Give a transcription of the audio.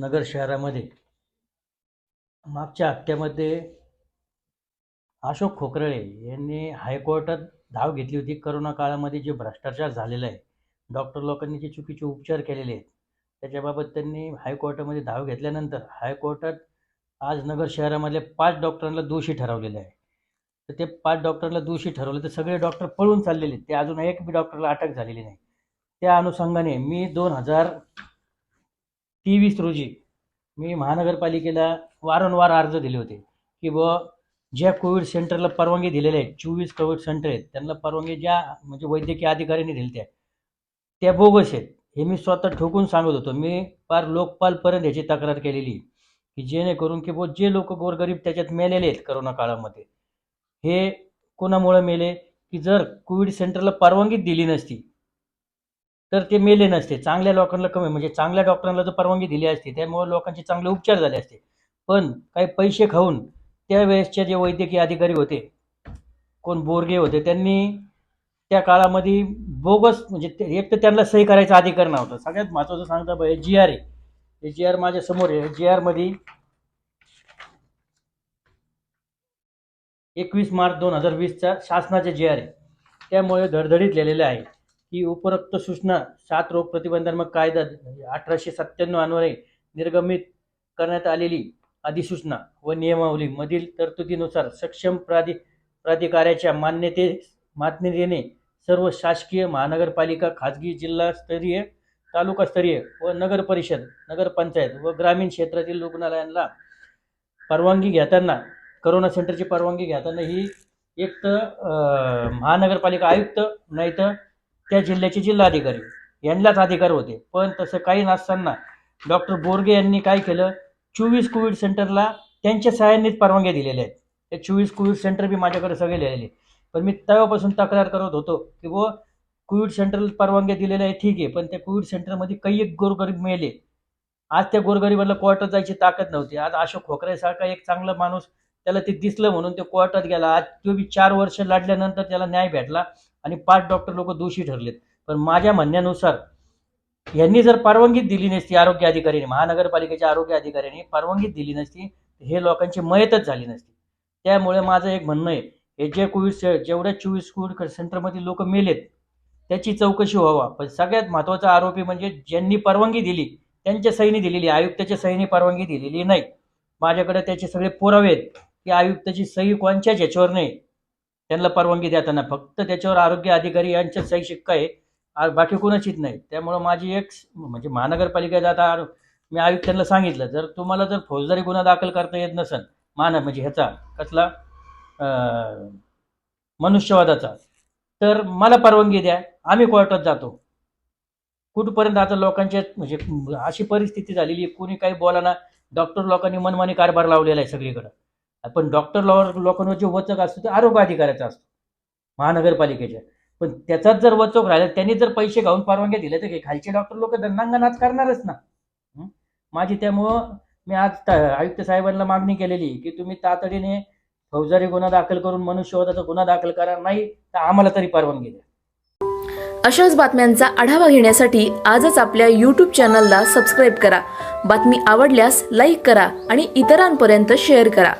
नगर शहरामध्ये मागच्या हप्त्यामध्ये अशोक खोकरळे यांनी हायकोर्टात धाव घेतली होती. करोना काळामध्ये जे भ्रष्टाचार झालेला आहे डॉक्टर लोकांनी जे चुकीचे उपचार केलेले आहेत त्याच्याबाबत त्यांनी हायकोर्टामध्ये धाव घेतल्यानंतर हायकोर्टात आज नगर शहरामधल्या पाच डॉक्टरांना दोषी ठरवलेले आहे. तर ते पाच डॉक्टरला दोषी ठरवलं तर सगळे डॉक्टर पळून चाललेले आहेत. ते अजून एक बी डॉक्टरला अटक झालेली नाही. त्या अनुषंगाने मी दोन हजार तेवीस रोजी मी महानगरपालिकेला वारंवार अर्ज दिले होते की बुवा ज्या कोविड सेंटरला परवानगी दिलेल्या आहेत चोवीस कोविड सेंटर आहेत त्यांना परवानगी ज्या म्हणजे वैद्यकीय अधिकाऱ्यांनी दिल्या त्या त्या बोगस आहेत हे मी स्वतः ठोकून सांगत होतो. मी फार लोकपालपर्यंत याची तक्रार केलेली की जेणेकरून की बुवा जे लोक गोरगरीब त्याच्यात मेलेले आहेत करोना काळामध्ये हे कोणामुळे मेले? की जर कोविड सेंटरला परवानगी दिली नसती तर ते मेले नसते. चांगल्या लोकांना कमी म्हणजे चांगल्या डॉक्टरांना जर परवानगी दिली असती. त्यामुळे लोकांचे चांगले उपचार झाले असते. पण काही पैसे खाऊन त्यावेळेसचे जे वैद्यकीय अधिकारी होते कोण बोरगे होते त्यांनी त्या काळामध्ये बोगस म्हणजे ते- एक तर त्यांना सही करायचा अधिकार नव्हता. सगळ्यात महत्त्वाचं सांगता पाहिजे जी आर आहे. जी आर माझ्यासमोर आहे. जी आरमध्ये एकवीस मार्च दोन हजार वीसचा शासनाचे जी आर आहे. त्यामुळे धडधडीत लिहिलेले आहे. की उपरोक्त सूचना सात रोग प्रतिबंधात्मक कायदा म्हणजे अठराशे सत्त्याण्णव अन्वये निर्गमित करण्यात आलेली अधिसूचना व नियमावली. मधील तरतुदीनुसार सक्षम प्राधि प्राधिकाऱ्याच्या मान्यते मान्यतेने सर्व शासकीय महानगरपालिका खाजगी जिल्हास्तरीय तालुकास्तरीय व नगर परिषद नगरपंचायत व ग्रामीण क्षेत्रातील रुग्णालयांना परवानगी घेताना करोना सेंटरची परवानगी घेताना ही एक तर महानगरपालिका आयुक्त नाही तर त्या जिल्ह्याचे जिल्हाधिकारी यांनाच अधिकार होते. पण तसं काही नसताना डॉक्टर बोरगे यांनी काय केलं? चोवीस कोविड सेंटरला त्यांच्या सहाय्यानेच परवानग्या दिलेल्या आहेत. ते चोवीस कोविड सेंटर बी माझ्याकडे सगळे लिहिलेले पण मी तेव्हापासून तक्रार करत होतो की व कोविड सेंटर परवानग्या दिलेल्या आहे ठीक आहे पण त्या कोविड सेंटरमध्ये काही एक गोरगरीब मेले. आज त्या गोरगरीबाला कोर्टात जायची ताकद नव्हती. आज अशोक खोकरेसारखा एक चांगला माणूस त्याला ते दिसलं म्हणून ते कोर्टात गेला. आज तो बी चार वर्ष लढल्यानंतर त्याला न्याय भेटला. आणि पाच डॉक्टर लोक दोषी ठरलेत. पण माझ्या म्हणण्यानुसार यांनी जर परवानगी दिली नसती आरोग्य अधिकाऱ्यांनी महानगरपालिकेच्या आरोग्य अधिकाऱ्यांनी परवानगी दिली नसती हे लोकांची मयतच झाली नसती. त्यामुळे माझं एक म्हणणं आहे हे जे कोविड जेवढ्या चोवीस कोविड सेंटरमधील लोक मेलेत त्याची चौकशी व्हावा. पण सगळ्यात महत्त्वाचा आरोपी म्हणजे ज्यांनी परवानगी दिली त्यांच्या सहीने दिलेली आयुक्ताच्या सहीने परवानगी दिलेली नाही. माझ्याकडे त्याचे सगळे पुरावे आहेत की आयुक्ताची सही कोणच्याच याच्यावर नाही. त्यांना परवानगी देताना फक्त त्याच्यावर आरोग्य अधिकारी यांच्या सही शिक्का आहे. बाकी बाकी कोणाचीच नाही. त्यामुळं माझी एक म्हणजे महानगरपालिकेत आता मी आयुक्तांना सांगितलं जर तुम्हाला जर फौजदारी गुन्हा दाखल करता येत नसेल मान म्हणजे ह्याचा कसला मनुष्यवादाचा तर मला परवानगी द्या. आम्ही कोर्टात जातो. कुठपर्यंत आता लोकांच्या म्हणजे अशी परिस्थिती झालेली कोणी काही बोलाना डॉक्टर लोकांनी मनमानी कारभार लावलेला आहे सगळीकडं. पण डॉक्टर लोकांवर जे वचक असतो ते आरोग्य अधिकाऱ्याचा असतो. महानगरपालिकेच्या. पण त्याचाच जर वचक राहिला त्यांनी जर पैसे घालून परवानग्या दिल्या तर काही खालचे डॉक्टर लोक दंडांगा करणारच ना. माझी त्यामुळं मी आज आयुक्त साहेबांना मागणी केलेली की तुम्ही तातडीने फौजदारी गुन्हा दाखल करून मनुष्यवधाचा गुन्हा दाखल करा नाही तर आम्हाला तरी परवानगी द्या. अशाच बातम्यांचा आढावा घेण्यासाठी आजच आपल्या यूट्यूब चॅनलला सबस्क्राईब करा. बातमी आवडल्यास लाईक करा आणि इतरांपर्यंत शेअर करा.